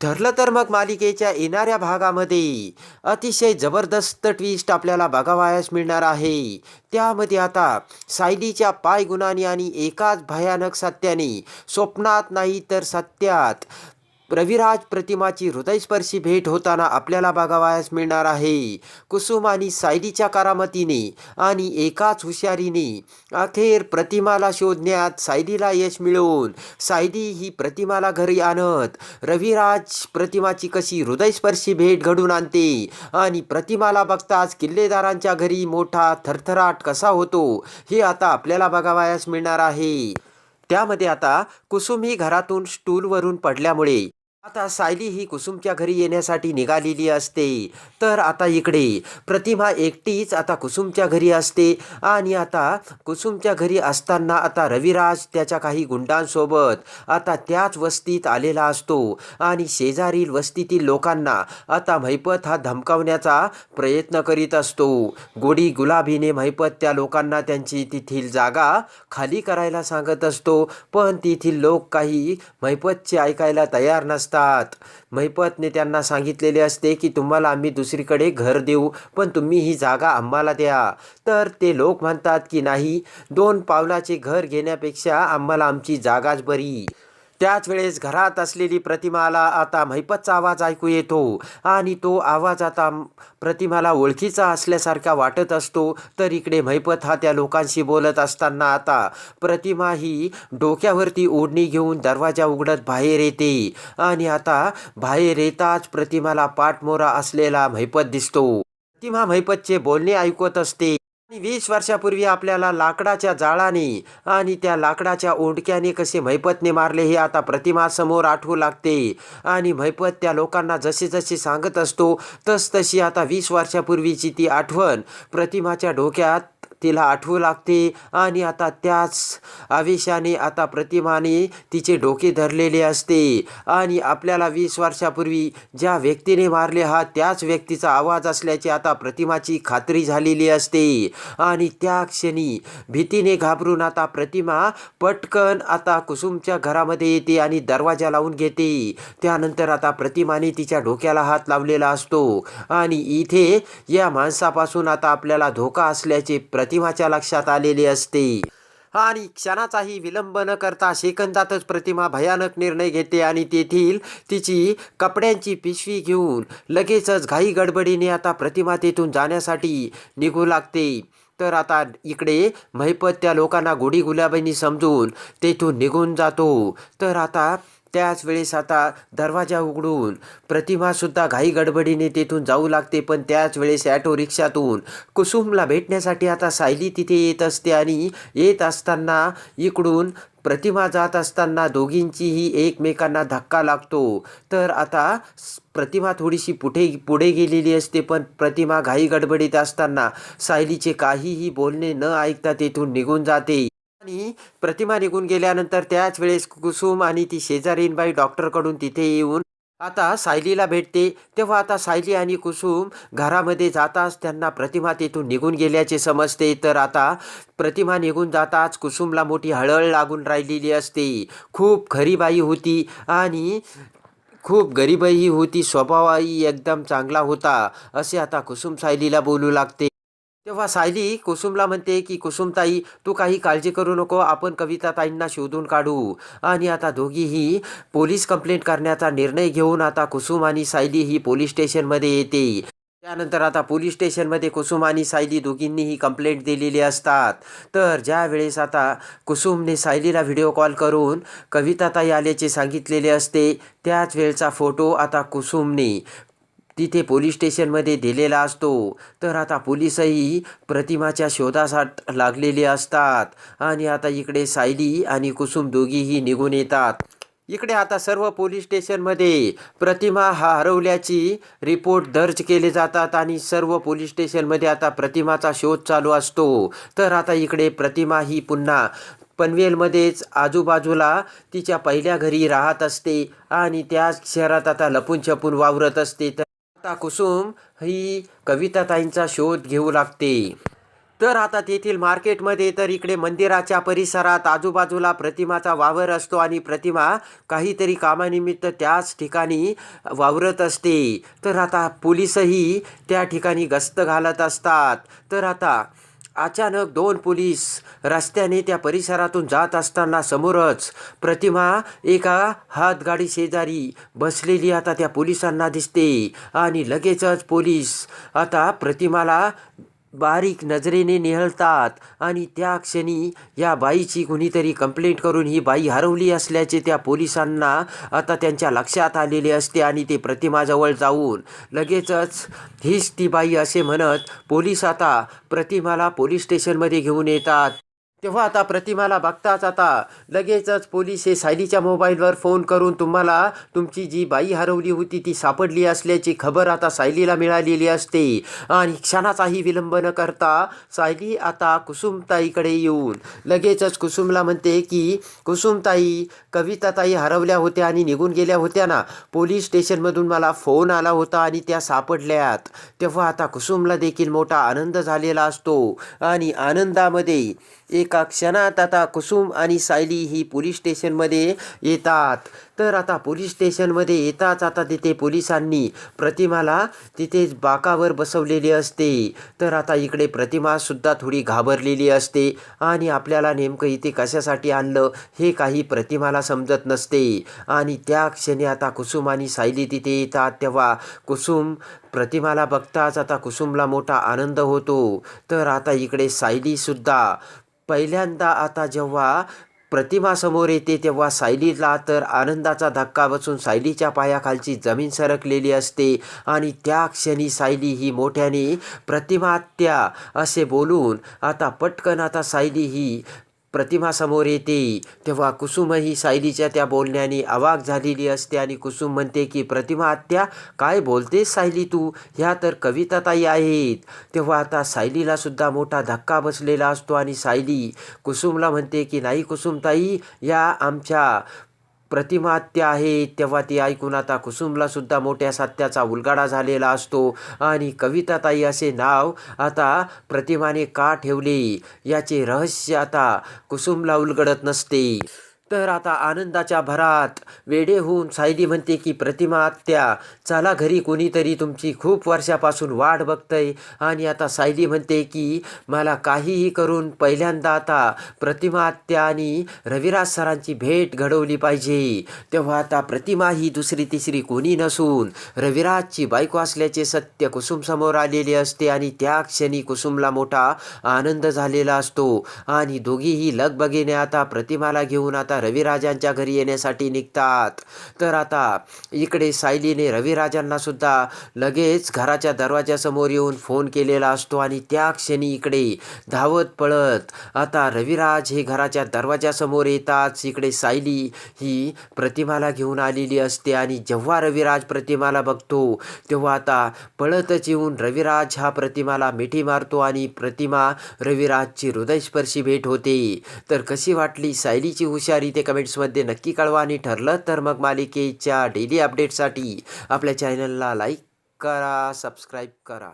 ठरलं तर मग मालिकेच्या येणाऱ्या भागामध्ये. अतिशय जबरदस्त ट्विस्ट आपल्याला बघावयास मिळणार आहे. त्यामध्ये आता सायलीच्या पायगुणाने आणि एकाच भयानक सत्याने स्वप्नात नाही तर सत्यात. रविराज प्रतिमाची हृदयस्पर्शी भेट होताना आपल्याला बघावयास मिळणार आहे. कुसुम आणि सायलीच्या करामतीने आणि एकाच हुशारीने अखेर प्रतिमाला शोधण्यात सायलीला यश मिळवून सायली ही प्रतिमाला घरी आणत रविराज प्रतिमाची कशी हृदयस्पर्शी भेट घडून आणते आणि प्रतिमाला बघताच किल्लेदारांच्या घरी मोठा थरथराट कसा होतो हे आता आपल्याला बघावयास मिळणार आहे. त्यामध्ये आता कुसुम ही घरातून स्टूलवरून पडल्यामुळे आता सायली ही कुसुमच्या घरी येण्यासाठी निघालेली असते. तर आता इकडे. प्रतिमा एकटीच आता कुसुमच्या घरी असते. आणि आता कुसुमच्या घरी असताना आता रविराज त्याच्या काही गुंडांसोबत आता त्याच वस्तीत आलेला असतो. आणि शेजारील वस्तीतील लोकांना आता महिपत हा धमकावण्याचा प्रयत्न करीत असतो. गोडी गुलाबीने महिपत त्या लोकांना त्यांची तेथील जागा खाली करायला सांगत असतो. पण तेथील लोक काही महिपतचे ऐकायला तयार नसतात. महिपतने त्यांना सांगितलेले असते की तुम्हाला आम्ही दुसरीकडे घर देऊ पण तुम्ही ही जागा आम्हाला द्या. तर ते लोक म्हणतात की नाही दोन पावलाचे घर घेण्यापेक्षा आम्हाला आमची जागाच बरी. त्याच वेळेस घरात असलेली प्रतिमाला आता महिपतचा आवाज ऐकू येतो आणि तो आवाज आता प्रतिमाला ओळखीचा असल्यासारखा वाटत असतो. तर इकडे महिपत हा त्या लोकांशी बोलत असताना आता प्रतिमा ही डोक्यावरती ओढणी घेऊन दरवाजा उघडत बाहेर येते आणि आता बाहेर येताच प्रतिमाला पाठमोरा असलेला महिपत दिसतो. प्रतिमा महिपतचे बोलणे ऐकत असते. वीस वर्षापूर्वी आपल्याला लाकडाच्या जाळाने आणि त्या लाकडाच्या ओंडक्याने कसे महिपतने मारले हे आता प्रतिमासमोर आठवू लागते. आणि महिपत त्या लोकांना जसे जसे सांगत असतो तस तशी आता वीस वर्षापूर्वीची ती आठवण प्रतिमाच्या डोक्यात तिला आठवू लागते. आणि आता त्याच आवेशाने आता प्रतिमाने तिचे डोके धरलेले असते. आणि आपल्याला वीस वर्षापूर्वी ज्या व्यक्तीने मारले हा त्याच व्यक्तीचा आवाज असल्याची आता प्रतिमाची खात्री झालेली असते. आणि त्या क्षणी भीतीने घाबरून आता प्रतिमा पटकन आता कुसुमच्या घरामध्ये येते आणि दरवाजा लावून घेते. त्यानंतर आता प्रतिमाने तिच्या डोक्याला हात लावलेला असतो. आणि इथे या माणसापासून आता आपल्याला धोका असल्याचे प्रतिमाच्या लक्षात आलेली असते. आणि क्षणाचाही विलंब न करता सेकंदातच प्रतिमा भयानक निर्णय घेते आणि तेथील तिची कपड्यांची पिशवी घेऊन लगेचच घाई गडबडीने आता प्रतिमा तेथून जाण्यासाठी निघू लागते. तर आता इकडे महिपत त्या लोकांना गुढी गुलाबींनी समजून तेथून निघून जातो. तर आता त्याच वेळेस आता दरवाजा उघडून प्रतिमासुद्धा घाई गडबडीने तेथून जाऊ लागते पण त्याच वेळेस ॲटो रिक्षातून कुसुमला भेटण्यासाठी आता सायली तिथे येत असते आणि येत असताना इकडून प्रतिमा जात असताना दोघींचीही एकमेकांना धक्का लागतो. तर आता प्रतिमा थोडीशी पुढे पुढे गेलेली असते पण प्रतिमा घाई गडबडीत असताना सायलीचे काहीही बोलणे न ऐकता तेथून निघून जाते. आणि प्रतिमा निघून गेल्यानंतर त्याच वेळेस कुसुम आणि ती शेजारीनबाई डॉक्टरकडून तिथे येऊन आता सायलीला भेटते. तेव्हा आता सायली आणि कुसुम घरामध्ये जाताच त्यांना प्रतिमा तेथून निघून गेल्याचे समजते. तर आता प्रतिमा निघून जाताच कुसुमला मोठी हळहळ लागून राहिलेली असते. खूप खरीबाई होती आणि खूप गरीबही होती. स्वभावही एकदम चांगला होता. असे आता कुसुम सायलीला बोलू लागते. तेव्हा सायली कुसुमला म्हणते की कुसुमताई तू काही काळजी करू नको आपण कविताताईंना शोधून काढू. आणि आता दोघीही पोलीस कंप्लेंट करण्याचा निर्णय घेऊन आता कुसुम आणि सायली ही पोलीस स्टेशनमध्ये येते. त्यानंतर आता पोलीस स्टेशनमध्ये कुसुम आणि सायली दोघींनीही कंप्लेंट दिलेली असतात. तर ज्या वेळेस आता कुसुमने सायलीला व्हिडिओ कॉल करून कविताताई आल्याचे सांगितलेले असते त्याच वेळचा फोटो आता कुसुमने तिथे पोलीस स्टेशनमध्ये दिलेला असतो. तर आता पोलीसही प्रतिमाच्या शोधासाठी लागलेले असतात. आणि आता इकडे सायली आणि कुसुम दोघीही निघून येतात. इकडे आता सर्व पोलीस स्टेशनमध्ये प्रतिमा हा हरवल्याची रिपोर्ट दर्ज केले जातात आणि सर्व पोलीस स्टेशनमध्ये आता प्रतिमाचा शोध चालू असतो. तर आता इकडे प्रतिमा ही पुन्हा पनवेलमध्येच आजूबाजूला तिच्या पहिल्या घरी राहत असते आणि त्याच शहरात आता लपून छपून वावरत असते. तर आता कुसुम ही कविताताईंचा शोध घेऊ लागते. तर आता तेथील मार्केटमध्ये तर इकडे मंदिराच्या परिसरात आजूबाजूला प्रतिमाचा वावर असतो आणि प्रतिमा काहीतरी कामानिमित्त त्याच ठिकाणी वावरत असते. तर आता पोलीसही त्या ठिकाणी गस्त घालत असतात. तर आता अचानक दोन पोलीस रस्त्याने त्या परिसरातून जात असताना समोरच प्रतिमा एका हातगाडी शेजारी बसलेली आता त्या पोलिसांना दिसते आणि लगेचच पोलीस आता प्रतिमाला बारीक नजरेने निहळतात आणि त्या क्षणी या बाईची कुणीतरी कंप्लेंट करून ही बाई हरवली असल्याचे त्या पोलिसांना आता त्यांच्या लक्षात आलेले असते आणि ते प्रतिमाजवळ जाऊन लगेचच हीच ती बाई असे म्हणत पोलीस आता प्रतिमाला पोलीस स्टेशनमध्ये घेऊन येतात. तेव्हा आता प्रतिमाला बघताच आता लगेचच पोलीस हे सायलीच्या मोबाईलवर फोन करून तुम्हाला तुमची जी बाई हरवली होती ती सापडली असल्याची खबर आता सायलीला मिळालेली असते. आणि क्षणाचाही विलंब न करता सायली आता कुसुमताईकडे येऊन लगेचच कुसुमला म्हणते की कुसुमताई कविताताई हरवल्या होत्या आणि निघून गेल्या होत्या ना. पोलीस स्टेशनमधून मला फोन आला होता आणि त्या सापडल्यात. तेव्हा आता कुसुमला देखील मोठा आनंद झालेला असतो. आणि आनंदामध्ये एका क्षणात आता कुसुम आणि सायली ही पोलीस स्टेशनमध्ये येतात. तर आता पोलीस स्टेशनमध्ये येताच आता तिथे पोलिसांनी प्रतिमाला तिथे बाकावर बसवलेली असते. तर आता इकडे प्रतिमासुद्धा थोडी घाबरलेली असते आणि आपल्याला नेमकं इथे कशासाठी आणलं हे काही प्रतिमाला समजत नसते. आणि त्या क्षणी आता कुसुम आणि सायली तिथे येतात तेव्हा कुसुम प्रतिमाला बघताच आता कुसुमला मोठा आनंद होतो. तर आता इकडे सायलीसुद्धा पहिल्यांदा आता जेव्हा प्रतिमा समोर येते तेव्हा सायलीला तर आनंदाचा धक्का बसून सायलीच्या पायाखालची जमीन सरकलेली असते आणि त्या क्षणी सायली ही मोठ्याने प्रतिमात्या असे बोलून आता पटकन आता सायली ही प्रतिमा समोर येते. तेव्हा कुसुमही सायलीच्या त्या बोलण्याने अवाक झालेली असते आणि कुसुम म्हणते की प्रतिमा आत्या काय बोलतेस सायली तू? ह्या तर कविताताई आहेत. तेव्हा आता सायलीला सुद्धा मोठा धक्का बसलेला असतो आणि सायली कुसुमला म्हणते की नाही कुसुमताई या आमच्या प्रतिमात्या आहे. तेव्हा ती ऐकून आता कुसुमलासुद्धा मोठ्या सत्याचा उलगाडा झालेला असतो. आणि कविताताई असे नाव आता प्रतिमाने का ठेवले? याचे रहस्य आता कुसुमला उलगडत नसते. तर आता आनंदाच्या भरात वेडे होऊन सायली म्हणते की प्रतिमा आत्या चला घरी कोणीतरी तुमची खूप वर्षापासून वाट बघतंय. आणि आता सायली म्हणते की मला काहीही करून पहिल्यांदा आता प्रतिमा आत्या आणि रविराज सरांची भेट घडवली पाहिजे. तेव्हा आता प्रतिमा ही दुसरी तिसरी कोणी नसून रविराजची बायको असल्याचे सत्य कुसुम समोर आलेले असते आणि त्या क्षणी कुसुमला मोठा आनंद झालेला असतो. आणि दोघीही लगबगीने आता प्रतिमाला घेऊन आता रविराजांच्या घरी येण्यासाठी निघतात. तर आता इकडे सायलीने रविराजांना सुद्धा लगेच घराच्या दरवाजासमोर येऊन फोन केलेला असतो आणि त्या क्षणी इकडे धावत पळत आता रविराज हे घराच्या दरवाजासमोर येताच इकडे सायली ही प्रतिमाला घेऊन आलेली असते आणि जेव्हा रविराज प्रतिमाला बघतो तेव्हा आता पळतच येऊन रविराज हा प्रतिमाला मिठी मारतो आणि प्रतिमा रविराजची हृदयस्पर्शी भेट होते. तर कशी वाटली सायलीची हुशारी? ते कमेंट्समध्ये नक्की कळवा आणि ठरलं तर मग मालिकेच्या डेली अपडेटसाठी आपल्या चॅनलला लाईक करा सबस्क्राईब करा.